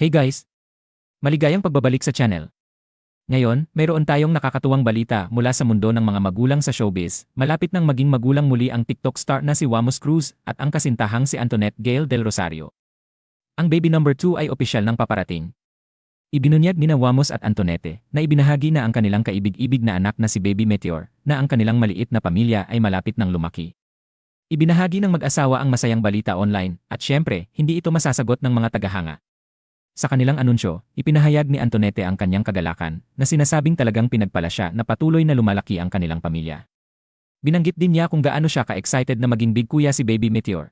Hey guys! Maligayang pagbabalik sa channel. Ngayon, mayroon tayong nakakatuwang balita mula sa mundo ng mga magulang sa showbiz. Malapit nang maging magulang muli ang TikTok star na si Wamos Cruz at ang kasintahang si Antoinette Gail Del Rosario. Ang baby number 2 ay opisyal ng paparating. Ibinunyag ni na Wamos at Antonete na ibinahagi na ang kanilang kaibig-ibig na anak na si Baby Meteor na ang kanilang maliit na pamilya ay malapit ng lumaki. Ibinahagi ng mag-asawa ang masayang balita online at syempre, hindi ito masasagot ng mga tagahanga. Sa kanilang anunsyo, ipinahayag ni Antonete ang kanyang kagalakan na sinasabing talagang pinagpala siya na patuloy na lumalaki ang kanilang pamilya. Binanggit din niya kung gaano siya ka-excited na maging big kuya si Baby Meteor.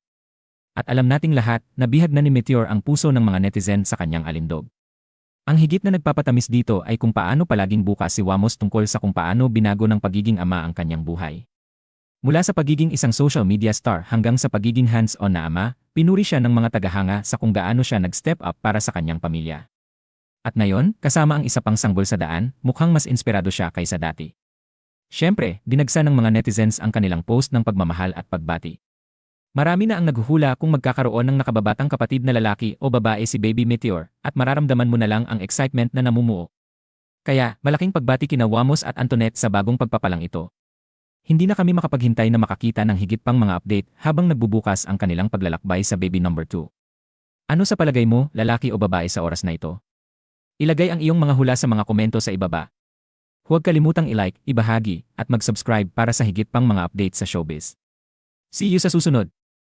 At alam nating lahat na bihag na ni Meteor ang puso ng mga netizen sa kanyang alindog. Ang higit na nagpapatamis dito ay kung paano palaging bukas si Wamos tungkol sa kung paano binago ng pagiging ama ang kanyang buhay. Mula sa pagiging isang social media star hanggang sa pagiging hands-on na ama, pinuri siya ng mga tagahanga sa kung gaano siya nag-step up para sa kanyang pamilya. At ngayon, kasama ang isa pang sanggol sa daan, mukhang mas inspirado siya kaysa dati. Siyempre, dinagsa ng mga netizens ang kanilang post ng pagmamahal at pagbati. Marami na ang naghuhula kung magkakaroon ng nakababatang kapatid na lalaki o babae si Baby Meteor at mararamdaman mo na lang ang excitement na namumuo. Kaya, malaking pagbati kina Wamos at Antoinette sa bagong pagpapalang ito. Hindi na kami makapaghintay na makakita ng higit pang mga update habang nagbubukas ang kanilang paglalakbay sa baby number 2. Ano sa palagay mo, lalaki o babae sa oras na ito? Ilagay ang iyong mga hula sa mga komento sa ibaba. Huwag kalimutang i-like, ibahagi, at mag-subscribe para sa higit pang mga update sa showbiz. See you sa susunod!